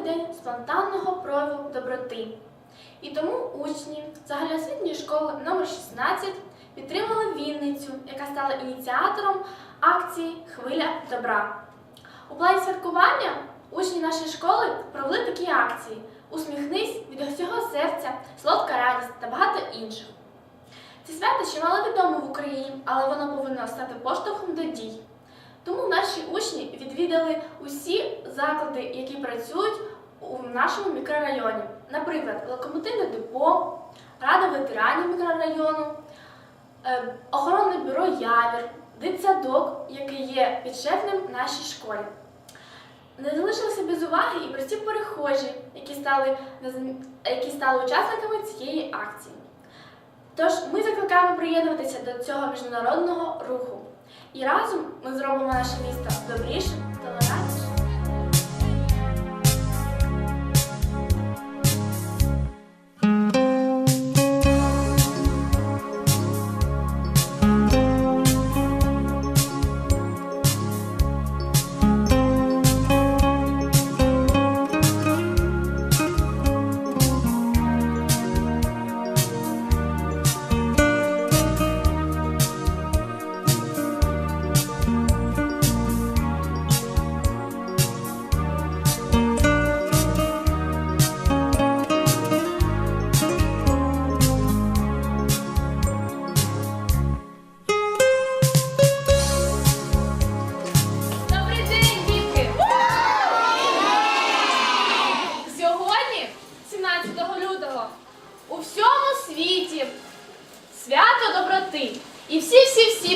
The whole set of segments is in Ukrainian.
день спонтанного прояву доброти. І тому учні загальноосвітньої школи номер 16 підтримали Вінницю, яка стала ініціатором акції Хвиля добра. У плані святкування учні нашої школи провели такі акції Усміхнись від усього серця, солодка радість та багато інших. Це свято ще мало відомо в Україні, але воно повинно стати поштовхом до дій. Тому наші учні відвідали усі заклади, які працюють у нашому мікрорайоні. Наприклад, локомотивне депо, Рада ветеранів мікрорайону, е, охоронне бюро Явір, дитсадок, який є підшефним нашій школі. Не залишилися без уваги і прості перехожі, які стали, які стали учасниками цієї акції. Тож ми закликаємо приєднуватися до цього міжнародного руху. І разом ми зробимо наше місто добрішим, толерантнішим.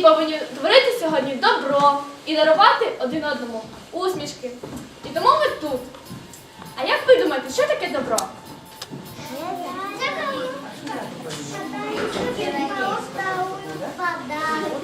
Повинні творити сьогодні добро і дарувати один одному усмішки. І тому ми тут. А як ви думаєте, що таке добро? Когда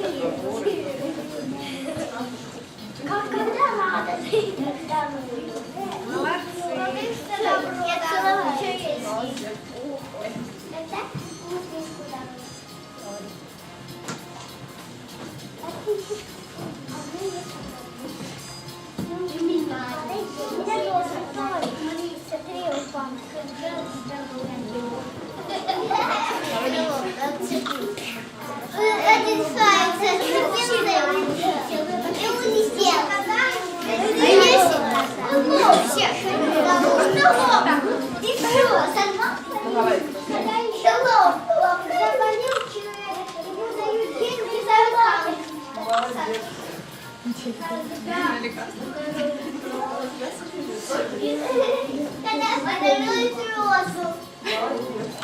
Когда подаруют розу.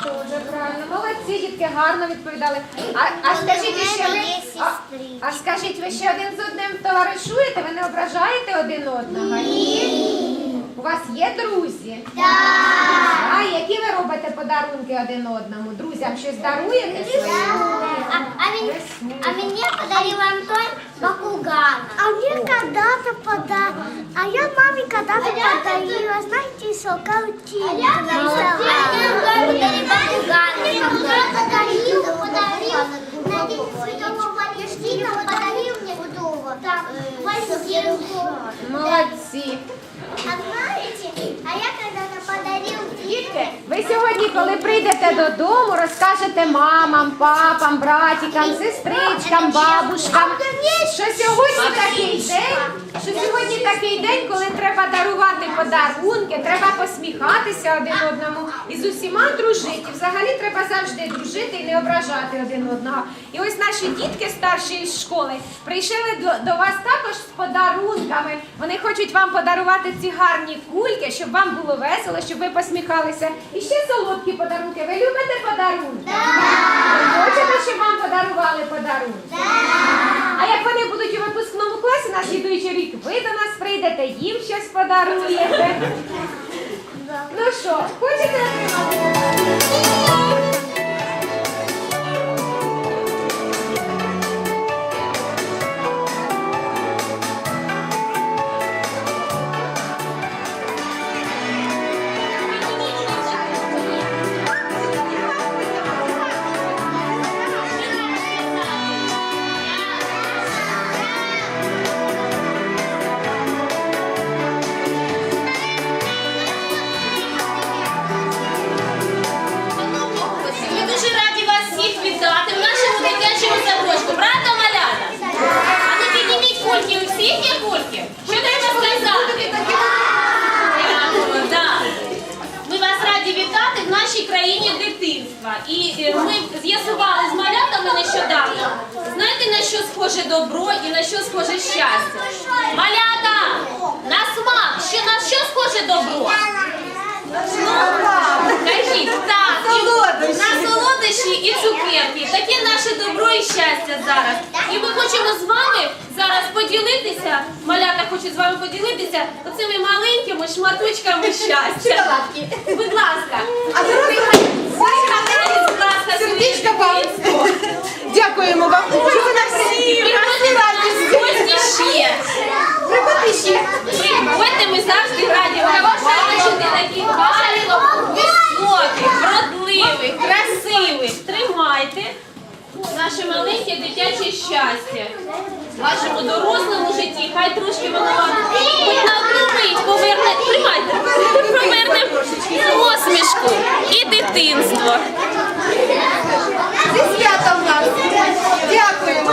Дуже правильно. Молодці, дітки, гарно відповідали. А, а скажіть ви ще ви. А, а скажіть, ви ще один з одним товаришуєте? Ви не ображаєте один одного? Ні. У вас є друзі? Так. А які ви робите подарунки один одному? Друзям щось даруєте своїм? А, а, мне, а мне подарил Антон Бакуган. А мне когда-то подарил. А я маме когда-то подарила, шоколадки. А я подарил подарил. На день подарил мне так, вазирку. Дітки, ви сьогодні, коли прийдете додому, розкажете мамам, папам, братикам, сестричкам, бабушкам, що сьогодні такий день, що сьогодні такий день, коли треба дарувати подарунки, треба посміхатися один одному і з усіма дружити. І Взагалі треба завжди дружити і не ображати один одного. І ось наші дітки старші із школи прийшли до, до вас також з подарунками. Вони хочуть вам подарувати ці гарні кульки, щоб вам було весело, щоб ви посміхалися. І ще солодкі подарунки. Ви любите подарунки? Ви хочете, щоб вам подарували подарунки? А як вони будуть у випускному класі на слідуючий рік, ви до нас прийдете, їм щось подаруєте. Ну що, хочете отримати? Схоже добро і на що схоже щастя? Малята! На смак! Що на що схоже добро? Ну, кажіть, так, і на солодощі і цукерки. Таке наше добро і щастя зараз. І ми хочемо з вами зараз поділитися. Малята хочуть з вами поділитися оцими маленькими шматочками щастя. Будь ласка. А Пригадайте, будь ласка, своє Сердечко вам. Дякуємо вам. Що ви нас І приходьте в гості ще. Приходьте ще. Приходьте, ми завжди раді вас бачити таких гарних, високих, вродливих, красивих. Тримайте наше маленьке дитяче щастя. В вашому дорослому житті хай трошки воно вам на мить поверне, тримайте, поверне посмішку і дитинство. Зі святом нас. Дякуємо.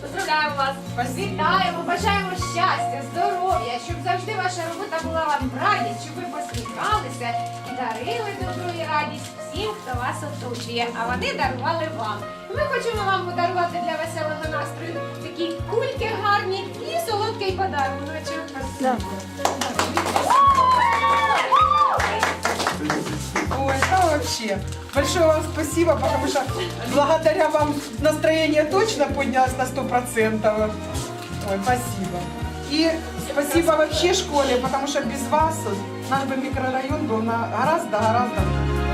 Поздравляємо вас! Вітаємо, бажаємо щастя, здоров'я, щоб завжди ваша робота була вам в радість, щоб ви посміхалися і дарили добро і радість всім, хто вас оточує, а вони дарували вам. Ми хочемо вам подарувати для веселого настрою такі кульки гарні і солодкий подаруночок. Ой, вообще. Большое вам спасибо, потому что благодаря вам настроение точно поднялось на 100%. Ой, спасибо. И спасибо вообще школе, потому что без вас наш бы микрорайон был на гораздо-гораздо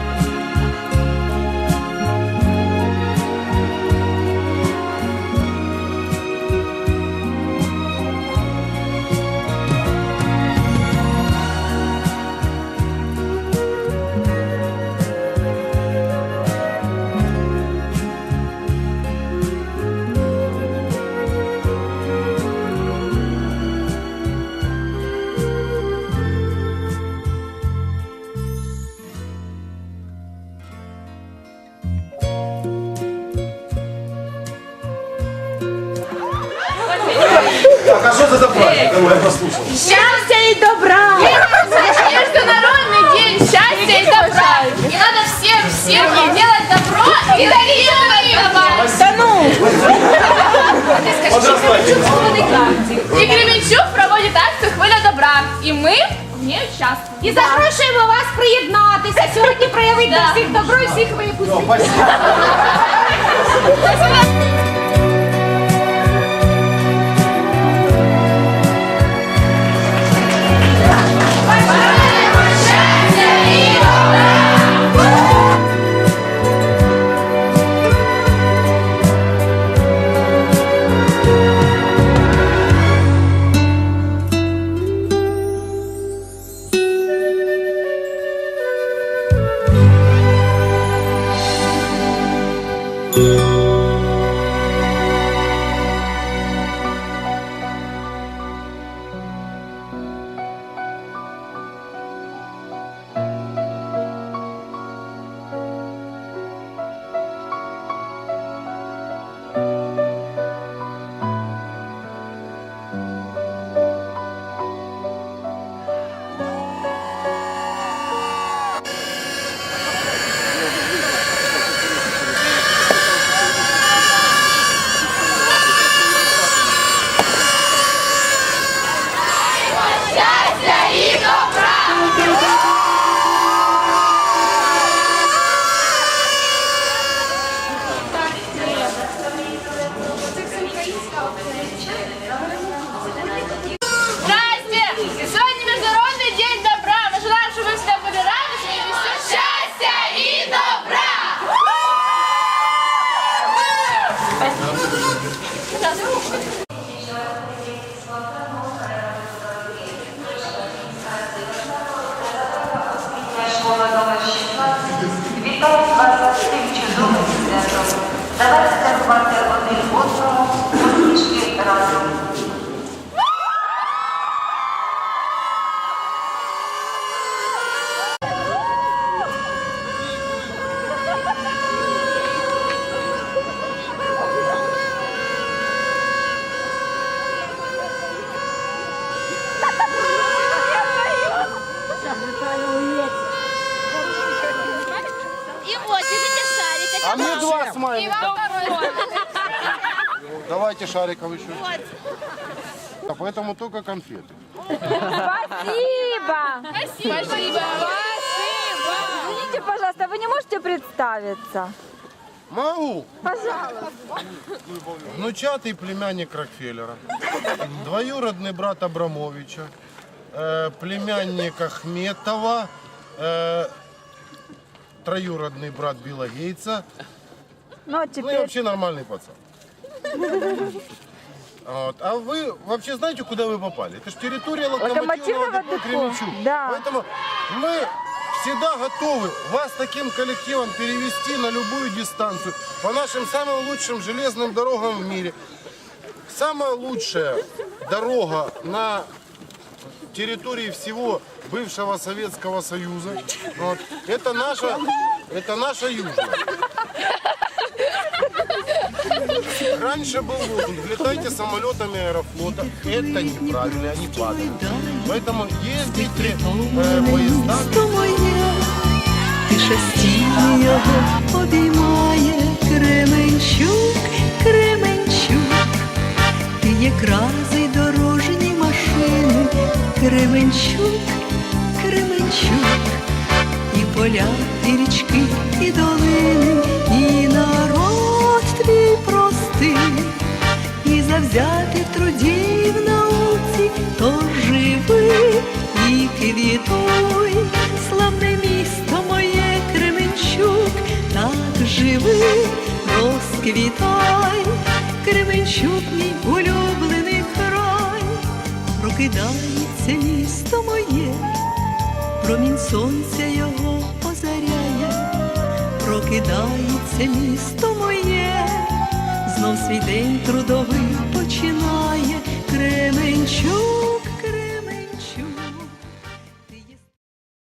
послушал. Счастья и добра! Международный день счастья и добра! И надо всем, всем делать добро и дарить добро! Да ну! И Кременчук проводит акцию «Хвиля добра». И мы в ней участвуем. І запрошуємо вас приєднатися, сьогодні проявити всіх добро і всіх випустити. А два смайлика. Давайте шариков еще. А поэтому только конфеты. Спасибо! Спасибо! Извините, пожалуйста, вы не можете представиться? Могу. Пожалуйста. Внучатый племянник Рокфеллера. Двоюродный брат Абрамовича. э, племянник Ахметова. э, троюродный брат Билла Гейтса. Ну, а Ну теперь... вообще нормальный пацан. Вот. А вы вообще знаете, куда вы попали? Это же территория локомотивного Локомотивного депо депо, Кременчуг. да. Поэтому мы всегда готовы вас таким коллективом перевести на любую дистанцию по нашим самым лучшим железным дорогам в мире. Самая лучшая дорога на территории всего бывшего Советского Союза. Вот. Это наша, это наша южная. Раньше был лозунг «Летайте самолетами аэрофлота». Это неправильно, они падают. Поэтому ездите э, поездами. Місто моє, тиша стіни його обіймає Кременчук, Кременчук, ти є крази дорожні машини, Кременчук, Кременчук, і поля, і річки, і долини, і завзяти в труді в науці, то живи і квітуй, славне місто моє Кременчук, так живи, розквітай, Кременчук, мій улюблений край, прокидається місто моє, промінь сонця його озаряє, прокидається місто моє, знов свій день трудовий починає Кременчук.